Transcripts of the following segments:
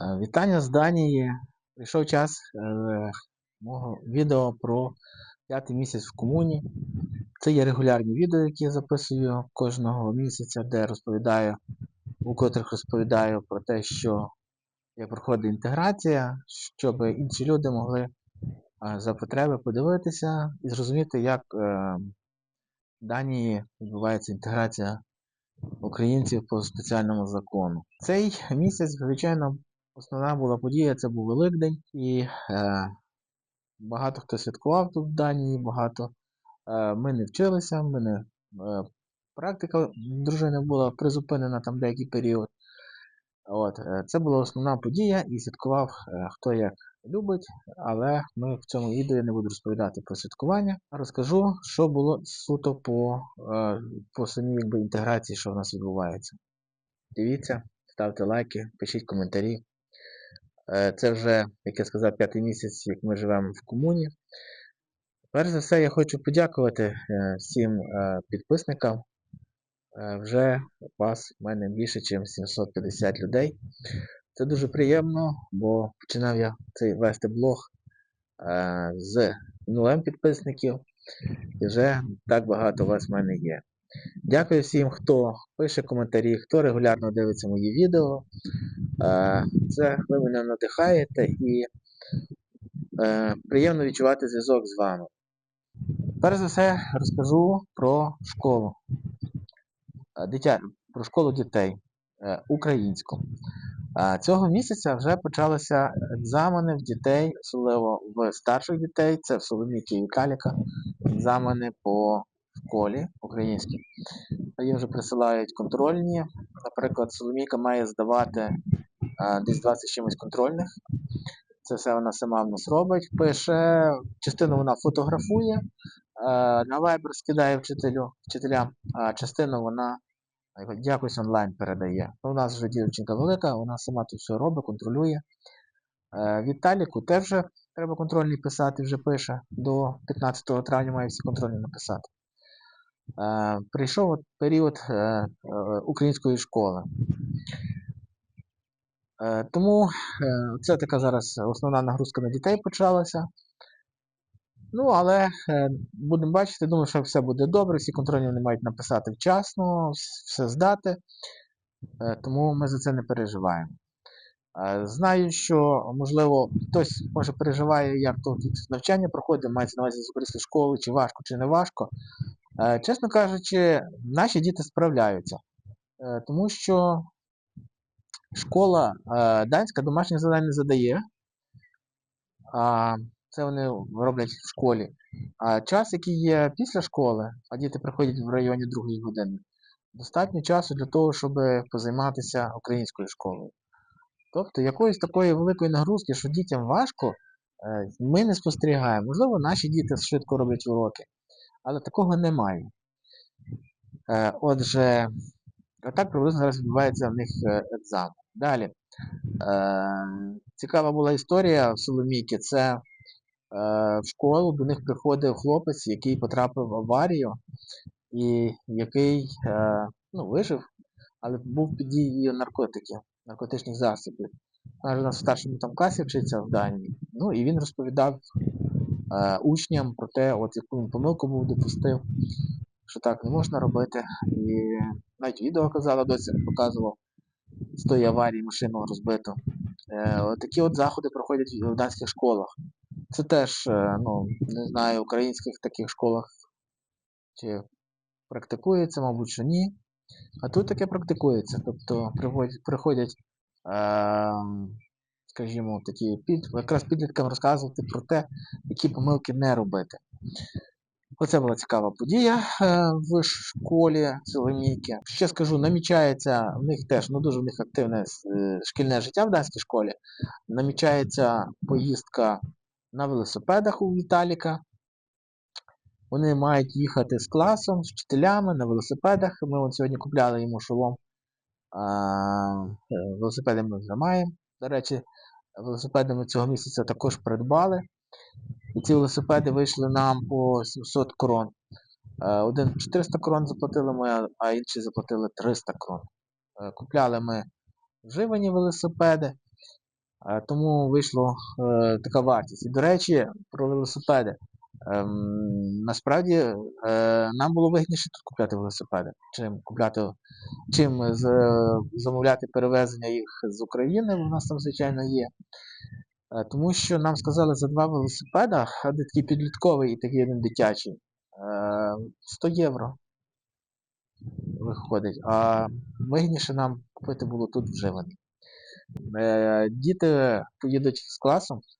Е, Вітання з Данії. Прийшов час е, мого відео про п'ятий місяць в комуні. Це є регулярні відео, які я записую кожного місяця, де розповідаю, у котрих розповідаю про те, що як проходить інтеграція, щоб інші люди могли е, за потреби подивитися і зрозуміти, як в Данії відбувається інтеграція українців по спеціальному закону. Цей місяць, звичайно, основна була подія, це був Великдень, і е, багато хто святкував тут в Данії, багато е, ми не вчилися, ми не, е, практика дружини була призупинена там деякий період. От, е, Це була основна подія і святкував е, хто як любить, але ми в цьому відео не буду розповідати про святкування, розкажу, що було суто по, е, по самій якби, інтеграції, що в нас відбувається. Дивіться, ставте лайки, пишіть коментарі. Е, Це вже, як я сказав, п'ятий місяць, як ми живемо в комуні. Перш за все, я хочу подякувати е, всім е, підписникам. Вже вас в мене більше, ніж 750 людей. Це дуже приємно, бо починав я цей вести блог з нулем підписників, і вже так багато вас в мене є. Дякую всім, хто пише коментарі, хто регулярно дивиться мої відео. Е, Це ви мене надихаєте і е, приємно відчувати зв'язок з вами. Перш за все розкажу про школу. Е, Дитя, про школу дітей українську. Цього місяця вже почалися екзамени в дітей, особливо в старших дітей, це в Соломіки і Віталіка, екзамени по школі українській. Їм вже присилають контрольні. Наприклад, Соломійка має здавати е, десь 20 чимось контрольних. Це все вона сама в нас робить. Пише, частину вона фотографує, е, на Viber скидає вчителю, вчителям, а частину вона якось онлайн передає. Ну, У нас вже дівчинка велика, вона сама тут все робить, контролює. Е, Віталіку теж треба контрольний писати, вже пише. До 15 травня має всі контрольні написати. Прийшов період е, е, української школи. Е, Тому це така зараз основна нагрузка на дітей почалася. Ну, але будемо бачити, думаю, що все буде добре, всі контрольні вони мають написати вчасно, все здати, тому ми за це не переживаємо. Знаю, що, можливо, хтось може переживає, як тут навчання проходить, мається на увазі з школи, чи важко, чи не важко. Е, Чесно кажучи, наші діти справляються, Е, тому що школа е, данська домашніх завдань не задає. Це вони роблять в школі. А час, який є після школи, а діти приходять в районі другої години, достатньо часу для того, щоб позайматися українською школою. Тобто якоїсь такої великої нагрузки, що дітям важко, ми не спостерігаємо. Можливо, наші діти швидко роблять уроки, але такого немає. Е, Отже, отак приблизно зараз відбувається в них е, екзамен. Далі. Е, Цікава була історія в Соломійки. Це в школу до них приходив хлопець, який потрапив в аварію, і який ну, вижив, але був під дією наркотиків, наркотичних засобів. Вона ж у нас в старшому там класі вчиться в Данії. Ну і він розповідав е, учням про те, от яку він помилку був допустив, що так не можна робити. І навіть відео казала, досі показував з тої аварії машину розбиту. Е, от такі от заходи проходять в данських школах. Це теж, е, ну, не знаю, в українських таких школах чи практикується, мабуть, що ні. А тут таке практикується. Тобто приходять, приходять е, скажімо, такі під, якраз підліткам розказувати про те, які помилки не робити. Оце була цікава подія е, в школі Соломійки. Ще скажу, намічається в них теж ну дуже в них активне е, шкільне життя в данській школі. Намічається поїздка на велосипедах у Віталіка. Вони мають їхати з класом, з вчителями на велосипедах. Ми от сьогодні купляли йому шолом. Е, велосипеди ми вже маємо. До речі, велосипеди ми цього місяця також придбали. І ці велосипеди вийшли нам по 700 крон. Е, Один 400 крон заплатили ми, а- інший заплатили 300 крон. Е, Купляли ми вживані велосипеди. Е, Тому вийшла така вартість. І, до речі, про велосипеди. Ем, насправді е, нам було вигідніше тут купляти велосипеди, чим купляти, чим з- замовляти перевезення їх з України, у нас там, звичайно, є. Е, Тому що нам сказали за два велосипеда, один такий підлітковий і такий один дитячий, е, 100 євро виходить. А вигідніше нам купити було тут вживаний. Е, Діти поїдуть з класом в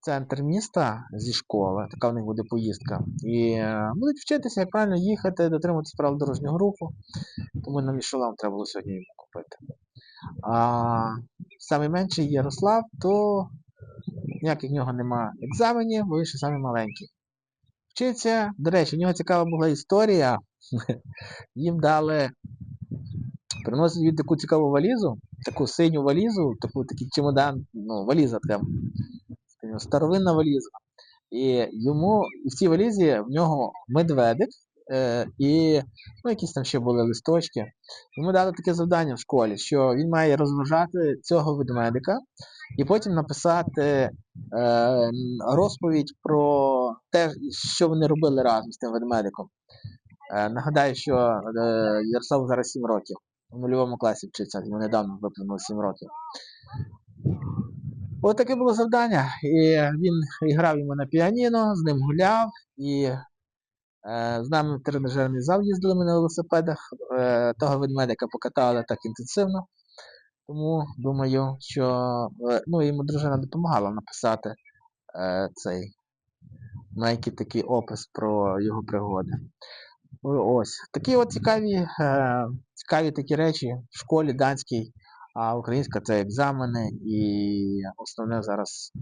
центр міста зі школи, така в них буде поїздка. І е, будуть вчитися, як правильно їхати, дотримуватися правил дорожнього руху. Тому нам і шолом треба було сьогодні йому купити. А самий менший Ярослав, то ніяких в нього нема екзаменів, бо він ще самий маленький. Вчиться, до речі, в нього цікава була історія. Їм дали. Приносять він таку цікаву валізу, таку синю валізу, таку такий чемодан, ну, валіза прям. Старовинна валіза. І йому, в цій валізі в нього медведик, е, і ну, якісь там ще були листочки. Йому дали таке завдання в школі, що він має розважати цього ведмедика і потім написати е, розповідь про те, що вони робили разом з тим ведмедиком. Е, нагадаю, що е, Ярославу зараз 7 років. У нульовому класі вчиться, йому недавно виповнило 7 років. От таке було завдання. І він грав йому на піаніно, з ним гуляв, і е, з нами в тренажерний зал їздили ми на велосипедах. Е, того ведмедика покатали так інтенсивно. Тому думаю, що е, ну, йому дружина допомагала написати е, цей маленький такий опис про його пригоди. Ось. Такі от цікаві, е, цікаві такі речі в школі данській, а українська це екзамени, і основне зараз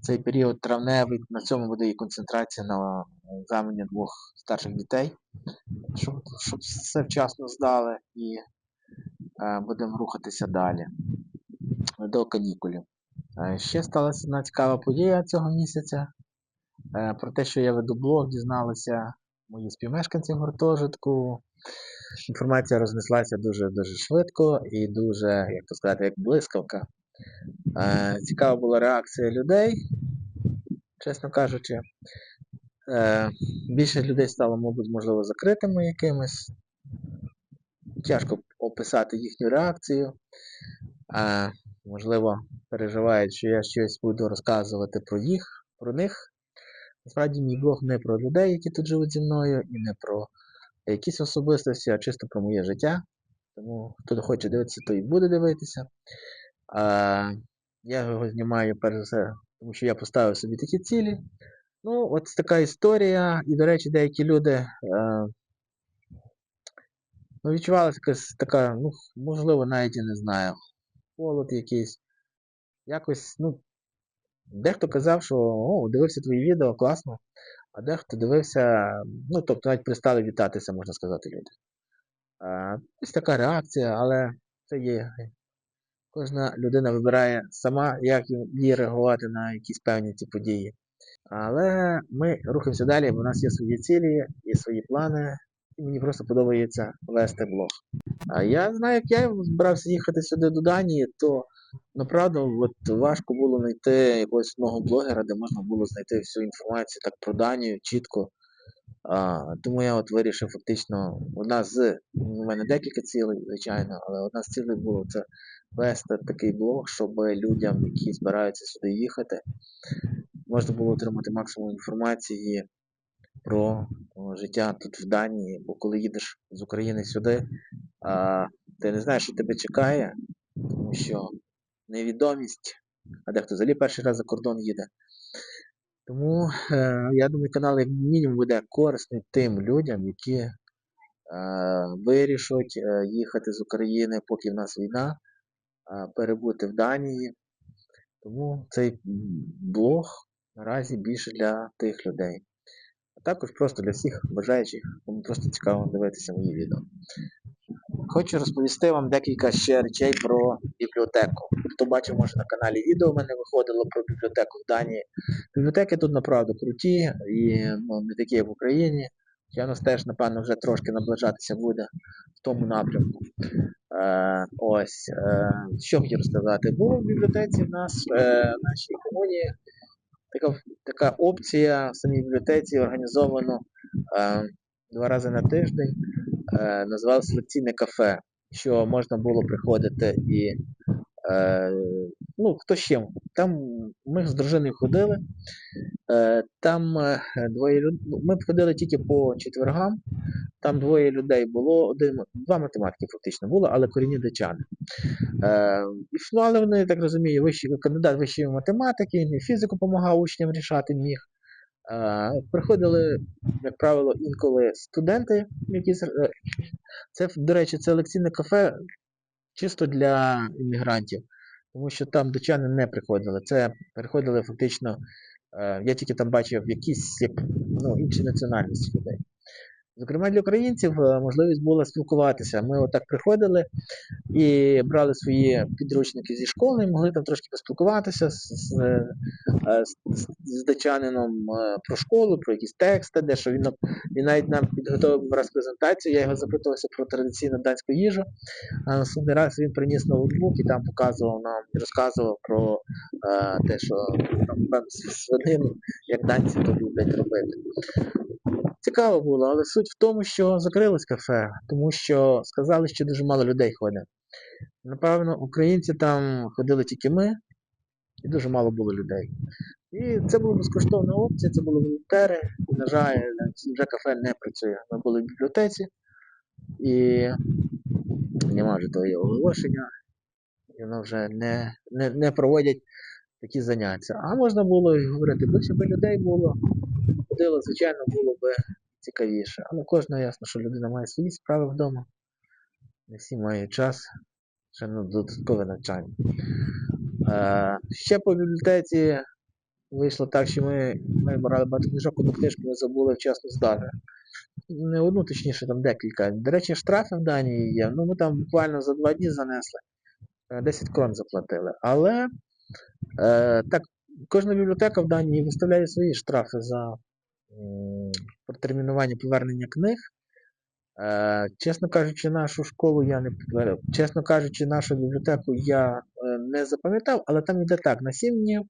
цей період травневий, на цьому буде і концентрація на екзамені двох старших дітей, щоб, щоб все вчасно здали і е, будемо рухатися далі до канікулів. Е, Ще сталася одна цікава подія цього місяця. Е, Про те, що я веду блог, дізналися мої співмешканці в гуртожитку. Інформація рознеслася дуже-дуже швидко і дуже, як то сказати, як блискавка. Е, Цікава була реакція людей, чесно кажучи. Е, Більше людей стало, мабуть, можливо, закритими якимись. Тяжко описати їхню реакцію. Е, Можливо, переживають, що я щось буду розказувати про їх, про них. Насправді, мій блог не про людей, які тут живуть зі мною, і не про якісь особистості, а чисто про моє життя. Тому хто хоче дивитися, то і буде дивитися. А, я його знімаю перш за все, тому що я поставив собі такі цілі. Ну, от така історія. І, до речі, деякі люди е, ну, відчувалася якась така, ну, можливо, навіть і не знаю, холод якийсь. Якось, ну, дехто казав, що о, дивився твої відео, класно. А дехто дивився, ну, тобто навіть пристали вітатися, можна сказати, люди. Ось така реакція, але це є. Кожна людина вибирає сама, як їй реагувати на якісь певні ці події. Але ми рухаємося далі, бо у нас є свої цілі, є свої плани, і мені просто подобається вести блог. А я знаю, як я збирався їхати сюди до Данії, то направду от важко було знайти якогось одного блогера, де можна було знайти всю інформацію так про Данію чітко. А, тому я от вирішив фактично, одна з, у мене декілька цілей, звичайно, але одна з цілей було це вести такий блог, щоб людям, які збираються сюди їхати, можна було отримати максимум інформації про життя тут в Данії, бо коли їдеш з України сюди, а, ти не знаєш, що тебе чекає, тому що невідомість, а дехто взагалі перший раз за кордон їде. Тому е, я думаю, канал як мінімум буде корисний тим людям, які е, вирішать е, їхати з України, поки в нас війна, е, перебути в Данії. Тому цей блог наразі більше для тих людей. А також просто для всіх бажаючих, кому просто цікаво дивитися мої відео. Хочу розповісти вам декілька ще речей про бібліотеку. Хто бачив, може на каналі відео в мене виходило про бібліотеку в Данії. Бібліотеки тут направду круті і ну, не такі, як в Україні. У нас теж, напевно, вже трошки наближатися буде в тому напрямку. Е, ось, е, що хотів розказати. Було в бібліотеці в нас, е, в нашій комуні така, така опція в самій бібліотеці організовано е, два рази на тиждень. Е, називалося лекційне кафе, що можна було приходити і е, ну, хто з чим. Там ми з дружиною ходили. Е, там е, двоє людей. Ми ходили тільки по четвергам. Там двоє людей було, один, два математики фактично було, але корінні дичани. Е, ну, але вони, так розумію, вищий, кандидат вищої математики, він і фізику допомагав учням рішати міг. Приходили, як правило, інколи студенти, які е, це, до речі, це лекційне кафе чисто для іммігрантів, тому що там дочани не приходили. Це приходили фактично, е, я тільки там бачив якісь як, ну, інші національності людей. Зокрема, для українців е, можливість була спілкуватися. Ми отак приходили і брали свої підручники зі школи, і могли там трошки поспілкуватися з, з, е, з, з, з датчанином е, про школу, про якісь тексти, де що він, він навіть нам підготовив раз презентацію, я його запитувався про традиційну данську їжу. А наступний раз він приніс ноутбук і там показував нам і розказував про е, те, що там певну свинину, як данці то люблять робити. Цікаво було, але суть в тому, що закрилось кафе, тому що сказали, що дуже мало людей ходить. Напевно, українці там ходили тільки ми, і дуже мало було людей. І це була безкоштовна опція, це були волонтери. На жаль, вже кафе не працює. Ми були в бібліотеці і немає вже того оголошення, і воно вже не, не, не проводять такі заняття. А можна було говорити, більше би людей було, ходило, звичайно, було би цікавіше. Але кожного ясно, що людина має свої справи вдома. Не всі мають час ще на додаткове навчання. Е, ще по бібліотеці вийшло так, що ми, ми брали багато книжок, одну книжку ми забули вчасно здати. Не одну, точніше, там декілька. До речі, штрафи в Данії є. Ну, ми там буквально за два дні занесли. Е, 10 крон заплатили. Але е, так, кожна бібліотека в Данії виставляє свої штрафи за м, протермінування повернення книг. Е, чесно кажучи, нашу школу я не підтвердив. Чесно кажучи, нашу бібліотеку я е, не запам'ятав, але там йде так, на 7 днів,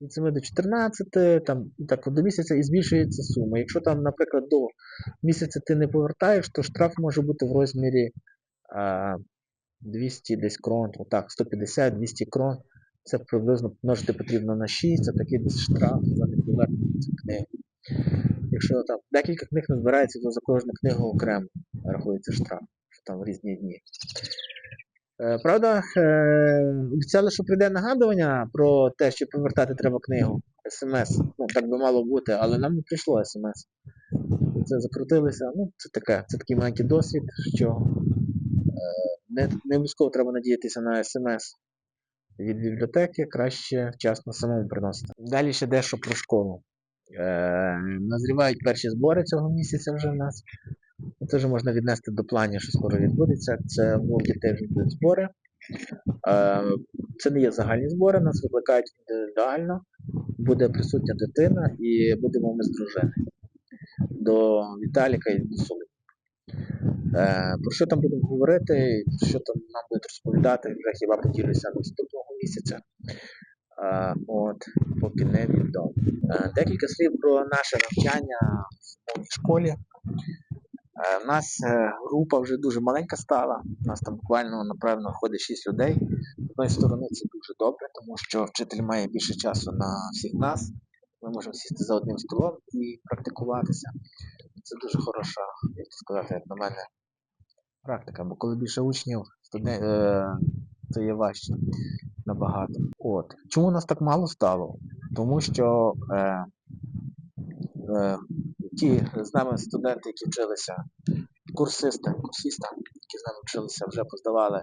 від 7 до 14, там так до місяця і збільшується сума. Якщо там, наприклад, до місяця ти не повертаєш, то штраф може бути в розмірі е, 200 десь крон, отак, 150-200 крон. Це приблизно множити потрібно на 6, це такий десь штраф за неповернення цих книг. Якщо там декілька книг не збирається, то за кожну книгу окремо рахується штраф, що там в різні дні. Е, Правда, е, обіцяли, що прийде нагадування про те, що повертати треба книгу. СМС. Ну, так би мало бути, але нам не прийшло смс. Це закрутилося. Ну, це таке, це такий маленький досвід, що е, не, не обов'язково треба надіятися на смс від бібліотеки, краще вчасно самому приносити. Далі ще дещо про школу. Е, назрівають перші збори цього місяця вже в нас. Це вже можна віднести до планів, що скоро відбудеться. Це в дітей вже будуть збори. Е, Це не є загальні збори, нас викликають індивідуально. Буде присутня дитина і будемо ми з дружиною до Віталіка і до Соли. Е, Про що там будемо говорити, що там нам будуть розповідати, вже хіба поділюся наступного місяця. Е, От, поки не відомо. Е, Декілька слів про наше навчання в моїй школі. У нас е, група вже дуже маленька стала. У нас там буквально, напевно, ходить 6 людей. З одної сторони це дуже добре, тому що вчитель має більше часу на всіх нас. Ми можемо сісти за одним столом і практикуватися. Це дуже хороша, як сказати, як на мене, практика, бо коли більше учнів, студен... це є важче набагато. От. Чому нас так мало стало? Тому що е, е, ті з нами студенти, які вчилися, курсисти, курсісти, які з нами вчилися, вже поздавали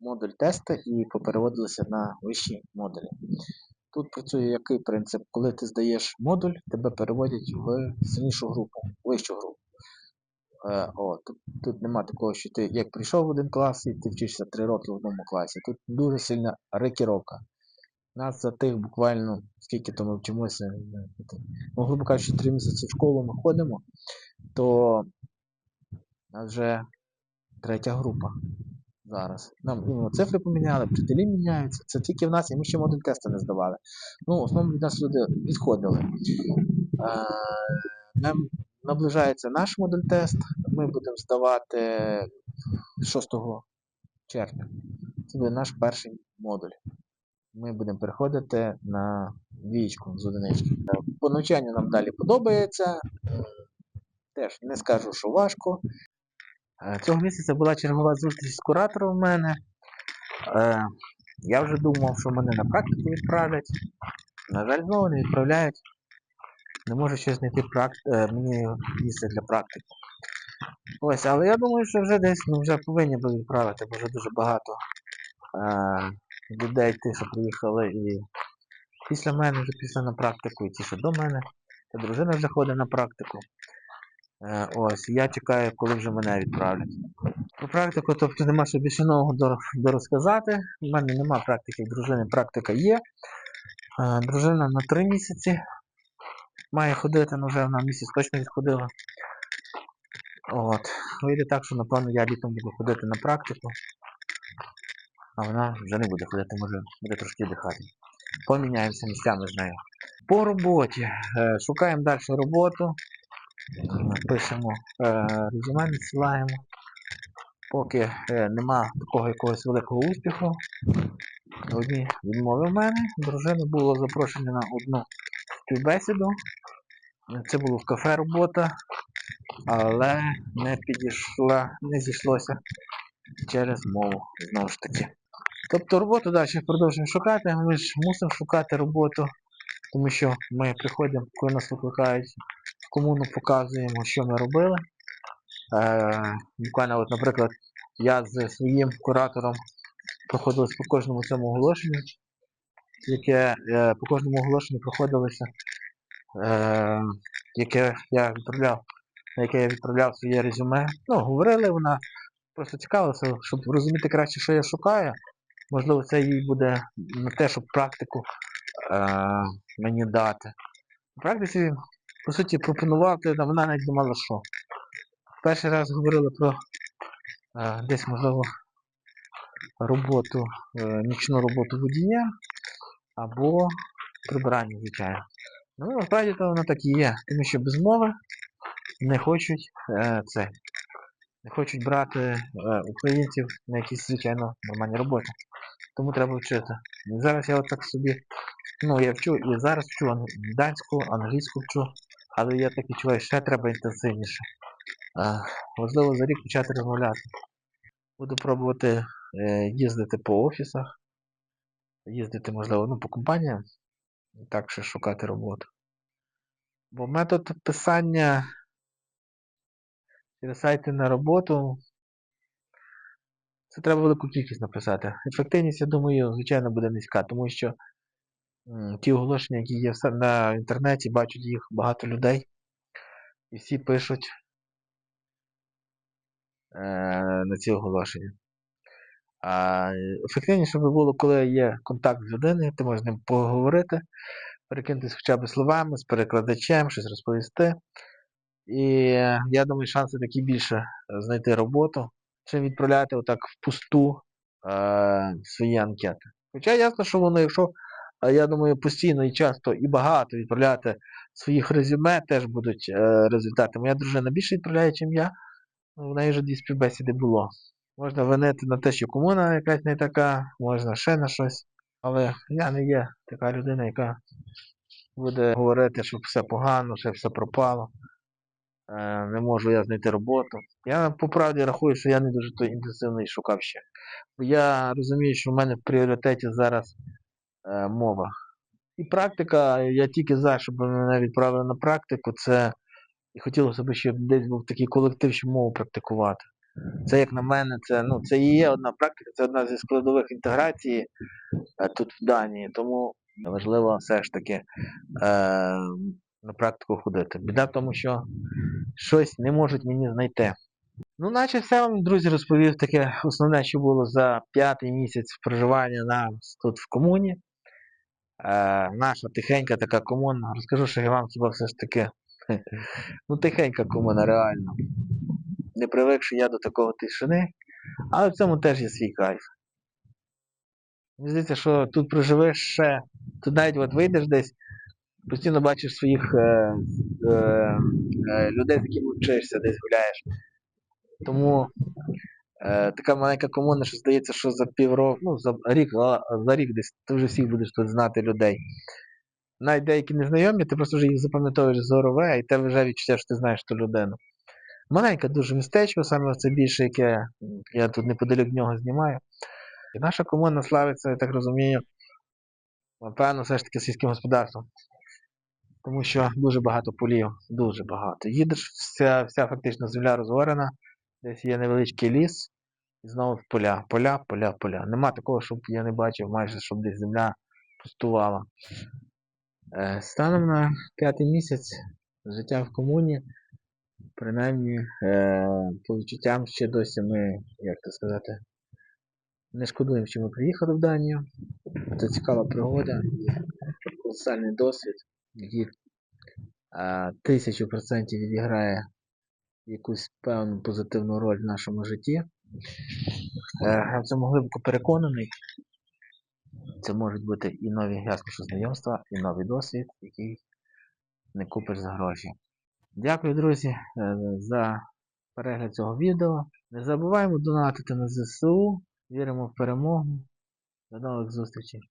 модуль тести і попереводилися на вищі модулі. Тут працює який принцип? Коли ти здаєш модуль, тебе переводять в сильнішу групу, вищу групу. Е, о, тут, нема такого, що ти як прийшов в один клас і ти вчишся 3 роки в одному класі. Тут дуже сильна рекіровка. Нас за тих буквально, скільки то ми вчимося, ну, грубо кажучи, 3 місяці в школу ми ходимо, то нас вже третя група зараз. Нам іменно цифри поміняли, вчителі міняються. Це тільки в нас, і ми ще модуль тести не здавали. Ну, основному від нас люди відходили. Е, Нам наближається наш модуль тест. Ми будемо здавати 6 червня. Це буде наш перший модуль. Ми будемо переходити на двічку з одинички. По навчанню нам далі подобається. Теж не скажу, що важко. Цього місяця була чергова зустріч з куратором в мене. Е, Я вже думав, що мене на практику відправлять. На жаль, знову не відправляють. Не можу щось знайти прак... е, мені місце для практики. Ось, але я думаю, що вже десь ну, вже повинні були відправити, бо вже дуже багато е, людей, ті, що приїхали і після мене, вже після на практику, і ті, що до мене. Та дружина вже ходить на практику. Е, ось, я чекаю, коли вже мене відправлять. Про практику, тобто нема що більше нового до, дорозказати. У мене нема практики, дружини практика є. Е, дружина на три місяці має ходити, але вже вона місяць точно відходила. От. Вийде так, що напевно я літом буду ходити на практику, а вона вже не буде ходити, може буде трошки дихати. Поміняємося місцями з нею. По роботі. Е, Шукаємо далі роботу. Пишемо е, резюме, надсилаємо. Поки е, нема такого якогось великого успіху. Одні відмови в мене. Дружини було запрошення на одну співбесіду. Це було в кафе робота, але не підійшла, не зійшлося через мову знову ж таки. Тобто роботу далі продовжуємо шукати. Ми ж мусимо шукати роботу, тому що ми приходимо, коли нас викликають в комуну, показуємо, що ми робили. Е, буквально, от, наприклад, я з своїм куратором проходилось по кожному цьому оголошенню, яке е, по кожному оголошенню проходилося, е, яке я відправляв, на яке я відправляв своє резюме. Ну, говорили, вона просто цікавилася, щоб розуміти краще, що я шукаю. Можливо, це їй буде на те, щоб практику е, мені дати. В практиці, по суті, пропонувати, а вона навіть думала, що. Перший раз говорили про е, десь, можливо, роботу, е, нічну роботу водія або прибирання, звичайно. Ну, насправді то воно так і є, тому що без мови не хочуть е, це. Не хочуть брати е, українців на якісь, звичайно, нормальні роботи. Тому треба вчити. І зараз я отак собі, ну я вчу і зараз вчу данську, англійську вчу, але я так відчуваю, ще треба інтенсивніше. Е, можливо, за рік почати розмовляти. Буду пробувати е, їздити по офісах, їздити, можливо, ну, по компаніям, і так ще шукати роботу. Бо метод писання через сайти на роботу. Це треба велику кількість написати. Ефективність, я думаю, звичайно, буде низька, тому що ті оголошення, які є на інтернеті, бачать їх багато людей. І всі пишуть е, на ці оголошення. Ефективніше би було, коли є контакт з людиною, ти можеш з ним поговорити, перекинутися хоча б словами, з перекладачем, щось розповісти. І е, я думаю, шанси такі більше е, знайти роботу, чим відправляти отак впусту е, свої анкети. Хоча ясно, що воно, якщо, е, я думаю, постійно і часто і багато відправляти своїх резюме, теж будуть е, результати. Моя дружина більше відправляє, ніж я. В неї вже дві співбесіди було. Можна винити на те, що комуна якась не така, можна ще на щось. Але я не є така людина, яка буде говорити, що все погано, що все пропало. Е, не можу я знайти роботу. Я по правді рахую, що я не дуже інтенсивно і шукав ще. Я розумію, що в мене в пріоритеті зараз е, мова. І практика, я тільки за, щоб мене відправили на практику, це і хотілося б, щоб десь був такий колектив, щоб мову практикувати. Це, як на мене, це, ну, це і є одна практика, це одна зі складових інтеграції е, тут в Данії. Тому важливо все ж таки е, на практику ходити. Біда в тому, що щось не можуть мені знайти. Ну, наче все вам, друзі, розповів таке основне, що було за п'ятий місяць проживання нас тут в комуні. Е, наша тихенька така комуна. Розкажу, що я вам хіба все ж таки. Ну, тихенька комуна, реально. Не привикши я до такого тишини. Але в цьому теж є свій кайф. Мені здається, що тут проживеш ще, тут навіть от вийдеш десь, постійно бачиш своїх е, е, е, людей, з якими вчишся, десь гуляєш. Тому е, така маленька комуна, що здається, що за півроку, ну за рік, а, за рік десь ти вже всіх будеш тут знати людей. Навіть деякі незнайомі, ти просто вже їх запам'ятовуєш зорове, і тебе вже відчуття, що ти знаєш ту людину. Маленьке дуже містечко, саме це більше, яке я тут неподалік нього знімаю. І наша комуна славиться, я так розумію, напевно, все ж таки сільським господарством. Тому що дуже багато полів, дуже багато. Їдеш, вся, вся фактично земля розорена, десь є невеличкий ліс, і знову поля, поля, поля, поля. Нема такого, щоб я не бачив майже, щоб десь земля пустувала. Е, Станом на п'ятий місяць життя в комуні, принаймні, е, по відчуттям ще досі ми, як це сказати, не шкодуємо, що ми приїхали в Данію. Це цікава пригода колосальний досвід, який е, тисячу процентів відіграє якусь певну позитивну роль в нашому житті. Е, Я в цьому глибоко переконаний. Це можуть бути і нові скажу, знайомства, і новий досвід, який не купиш за гроші. Дякую, друзі, е, за перегляд цього відео. Не забуваємо донатити на ЗСУ. Віримо в перемогу. До нових зустрічей.